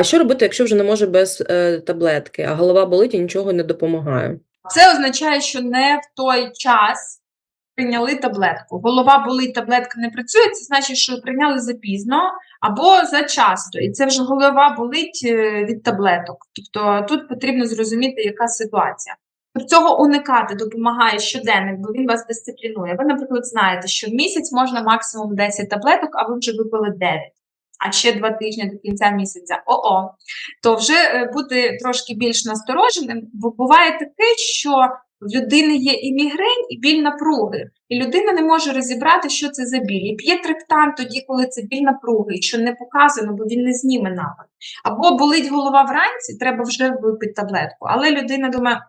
А що робити, якщо вже не може без е, таблетки, а голова болить і нічого не допомагає? Це означає, що не в той час прийняли таблетку. Голова болить, таблетка не працює, це значить, що прийняли запізно або зачасто. І це вже голова болить е, від таблеток. Тобто тут потрібно зрозуміти, яка ситуація. Щоб цього уникати допомагає щоденник, бо він вас дисциплінує. Ви, наприклад, знаєте, що в місяць можна максимум 10 таблеток, а ви вже випили 9. А ще два тижні до кінця місяця. О-о, то вже е, бути трошки більш настороженим, бо буває таке, що в людини є і мігрень, і біль напруги, і людина не може розібрати, що це за біль. І п'є триптан тоді, коли це біль напруги, що не показано, бо він не зніме напад. Або болить голова вранці, треба вже випити таблетку. Але людина думає.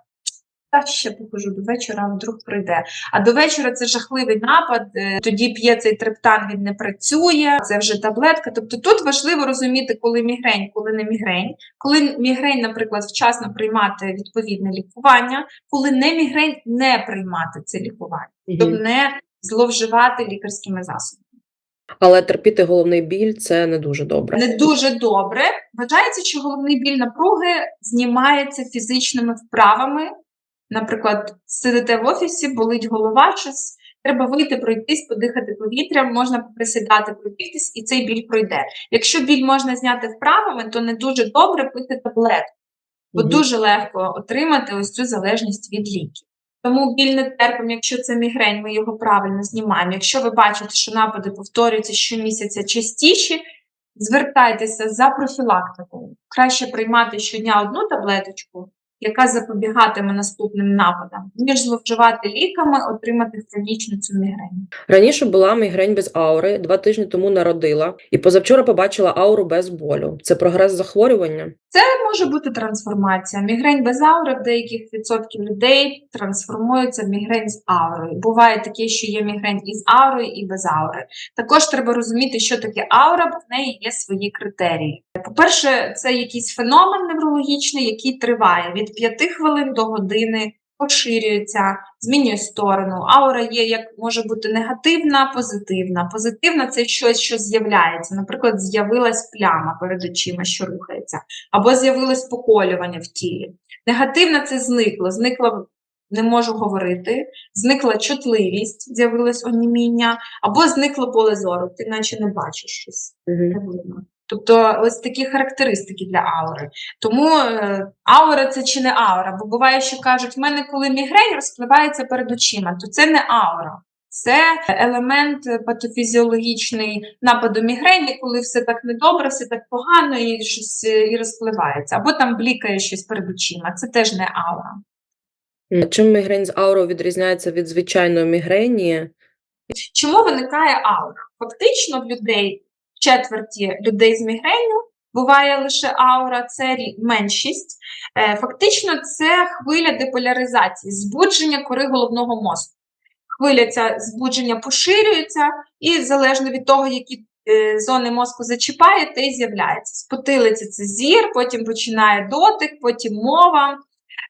Та ще покажу до вечора, вдруг прийде. А до вечора це жахливий напад. е, Тоді п'є цей триптан, він не працює. Це вже таблетка. Тобто тут важливо розуміти, коли мігрень, коли не мігрень. Коли мігрень, наприклад, вчасно приймати відповідне лікування, коли не мігрень, не приймати це лікування, тобто не зловживати лікарськими засобами. Але терпіти головний біль це не дуже добре. Не дуже добре. Вважається, що головний біль напруги знімається фізичними вправами. Наприклад, сидите в офісі, болить голова, щось треба вийти, пройтись, подихати повітрям, можна присідати, пройтись, і цей біль пройде. Якщо біль можна зняти вправами, то не дуже добре пити таблетку, бо дуже легко отримати ось цю залежність від ліків. Тому біль не терпимо, якщо це мігрень, ми його правильно знімаємо. Якщо ви бачите, що напади повторюються щомісяця частіші, звертайтеся за профілактикою. Краще приймати щодня одну таблеточку, яка запобігатиме наступним нападам, ніж зловживати ліками, отримати хронічну цю мігрень. Раніше була мігрень без аури, два тижні тому народила, і позавчора побачила ауру без болю. Це прогрес захворювання. Це може бути трансформація. Мігрень без аури в деяких відсотків людей трансформується в мігрень з аурою. Буває таке, що є мігрень із аурою і без аури. Також треба розуміти, що таке аура, бо в неї є свої критерії. По-перше, це якийсь феномен неврологічний, який триває від 5 хвилин до години. Поширюється, змінює сторону. Аура є як може бути негативна, позитивна. Позитивна це щось, що з'являється. Наприклад, з'явилась пляма перед очима, що рухається, або з'явилось поколювання в тілі. Негативна це зникло. Зникла не можу говорити, зникла чутливість, з'явилось оніміння, або зникло поле зору. Ти наче не бачиш щось не видно. Тобто ось такі характеристики для аури. Тому е, аура це чи не аура? Бо буває, що кажуть, в мене коли мігрень розпливається перед очима, то це не аура. Це елемент е, патофізіологічний нападу мігрені, коли все так недобре, все так погано і щось е, і розпливається. Або там блікає щось перед очима. Це теж не аура. Чим мігрень з аурою відрізняється від звичайної мігрені? Чому виникає аура? Фактично в людей, четверті людей з мігренью буває лише аура, це меншість. Е, Фактично, це хвиля деполяризації, збудження кори головного мозку. Хвиля ця збудження поширюється, і залежно від того, які е, зони мозку зачіпає, те й з'являється. З потилиці це зір, потім починає дотик, потім мова.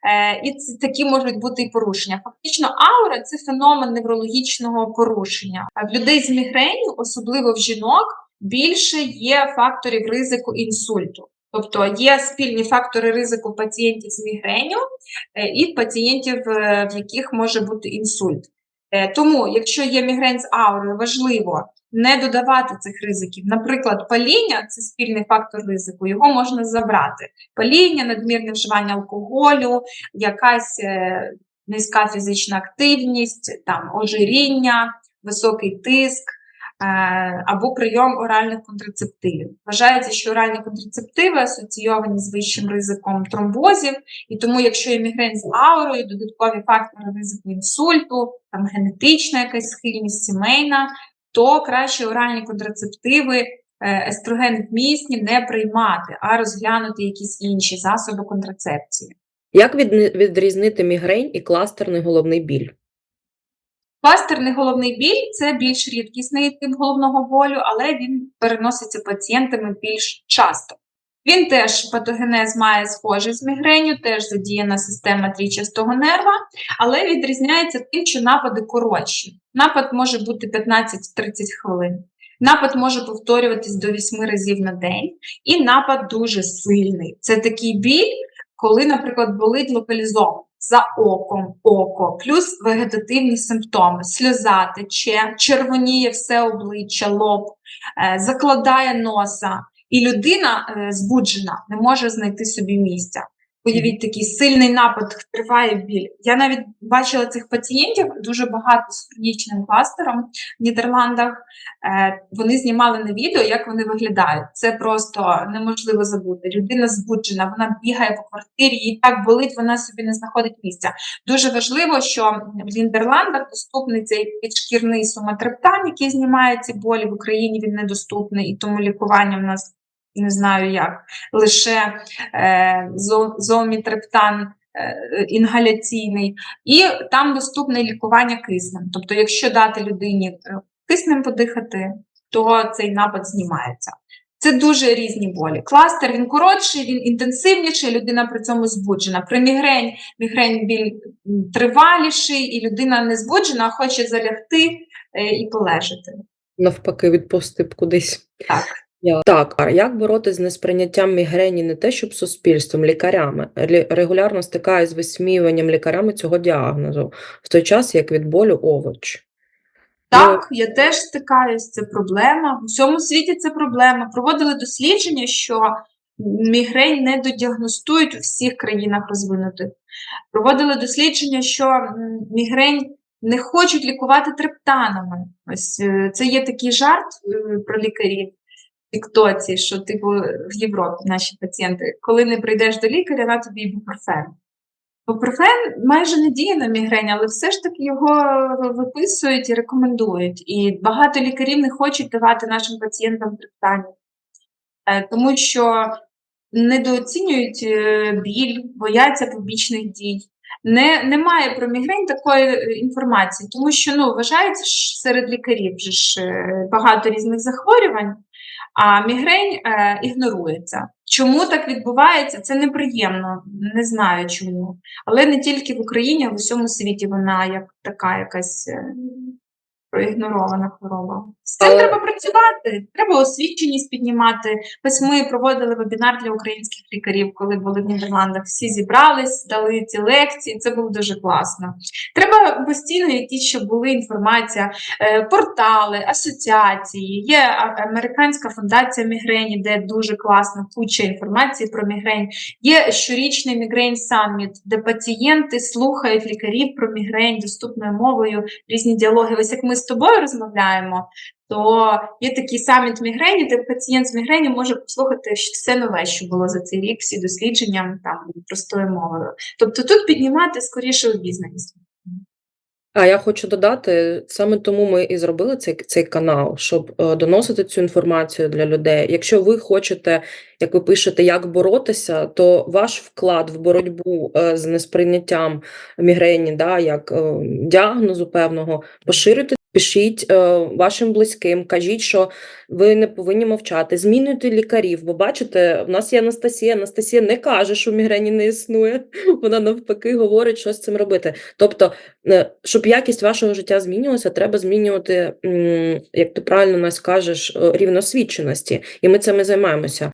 Е, І це такі можуть бути і порушення. Фактично, аура це феномен неврологічного порушення. В людей з мігренью, особливо в жінок, більше є факторів ризику інсульту. Тобто є спільні фактори ризику пацієнтів з мігренью е, і пацієнтів, е, в яких може бути інсульт. Е, Тому, якщо є мігрень з аурою, важливо не додавати цих ризиків. Наприклад, паління це спільний фактор ризику, його можна забрати. Паління, надмірне вживання алкоголю, якась низька фізична активність, там ожиріння, високий тиск. Е, Або прийом оральних контрацептивів. Вважається, що оральні контрацептиви асоційовані з вищим ризиком тромбозів, і тому, якщо є мігрень з аурою, додаткові фактори ризику інсульту, там генетична якась схильність сімейна, то краще оральні контрацептиви, е, естроген вмісні не приймати, а розглянути якісь інші засоби контрацепції. Як відрізнити мігрень і кластерний головний біль? Кластерний головний біль це більш рідкісний тип головного болю, але він переноситься пацієнтами більш часто. Він теж патогенез має схожий з мігренью, теж задіяна система трічастого нерва, але відрізняється тим, що напади коротші. Напад може бути 15-30 хвилин. Напад може повторюватись до 8 разів на день, і напад дуже сильний. Це такий біль, коли, наприклад, болить локалізовано за оком, око, плюс вегетативні симптоми: сльоза тече, червоніє все обличчя, лоб, е, закладає носа, і людина е, збуджена, не може знайти собі місця. Уявіть, такий сильний напад триває біль. Я навіть бачила цих пацієнтів дуже багато з хронічним кластером в Нідерландах. Е, вони знімали на відео, як вони виглядають. Це просто неможливо забути. Людина збуджена, вона бігає по квартирі, їй так болить, вона собі не знаходить місця. Дуже важливо, що в Нідерландах доступний цей підшкірний соматрептан, який знімає ці болі. В Україні він недоступний, і тому лікування в нас не знаю як. Лише е, зо- зоомітрептан е, інгаляційний, і там доступне лікування киснем. Тобто, якщо дати людині е, киснем подихати, то цей напад знімається. Це дуже різні болі. Кластер він коротший, він інтенсивніший, людина при цьому збуджена. При мігрень мігрень біль триваліший, і людина не збуджена, а хоче залягти е, і полежати. Навпаки, відпусти кудись. Так. Так, а як боротися з несприйняттям мігрені не те, щоб суспільством, лікарями? Лі- Регулярно стикаюсь з висміюванням лікарями цього діагнозу, в той час як від болю овоч. Так, я теж стикаюсь, це проблема. В усьому світі це проблема. Проводили дослідження, що мігрень не додіагностують у всіх країнах розвинутих. Проводили дослідження, що мігрень не хочуть лікувати трептанами. Ось е, це є такий жарт е, про лікарів. Тіктоці, що типу в Європі наші пацієнти, коли не прийдеш до лікаря, на тобі ібупрофен. Ібупрофен майже не діє на мігрень, але все ж таки його виписують і рекомендують. І багато лікарів не хочуть давати нашим пацієнтам триптанів, Е, тому що недооцінюють е, біль, бояться побічних дій. Не, немає про мігрень такої е, інформації, тому що ну, вважається ж серед лікарів вже ж е, багато різних захворювань, а мігрень е, ігнорується. Чому так відбувається? Це неприємно, не знаю чому. Але не тільки в Україні, а в усьому світі вона як така якась е, проігнорована хвороба. З цим Але- треба працювати, треба освіченість піднімати. Ось ми проводили вебінар для українських лікарів, коли були в Нідерландах. Всі зібрались, дали ці лекції. Це було дуже класно. Треба постійно якісь, щоб були інформація, е, портали, асоціації. Є американська фундація мігрені, де дуже класна куча інформації про мігрень. Є щорічний мігрень саміт, де пацієнти слухають лікарів про мігрень доступною мовою, різні діалоги. Ось як ми з тобою розмовляємо, то є такий саміт мігрені, де пацієнт з мігрені може послухати все нове, що було за цей рік, всі дослідження там простою мовою. Тобто тут піднімати скоріше обізнаність. А я хочу додати, саме тому ми і зробили цей, цей канал, щоб е, доносити цю інформацію для людей. Якщо ви хочете, як ви пишете, як боротися, то ваш вклад в боротьбу е, з несприйняттям мігрені, да, як е, діагнозу певного, поширюйте. Пишіть е, вашим близьким, кажіть, що ви не повинні мовчати. Змінюйте лікарів, бо бачите, в нас є Анастасія. Анастасія не каже, що мігрені не існує. Вона навпаки говорить, що з цим робити. Тобто, е, щоб якість вашого життя змінювалася, треба змінювати, як ти правильно нас кажеш, е, рівносвідченості. І ми цим і займаємося.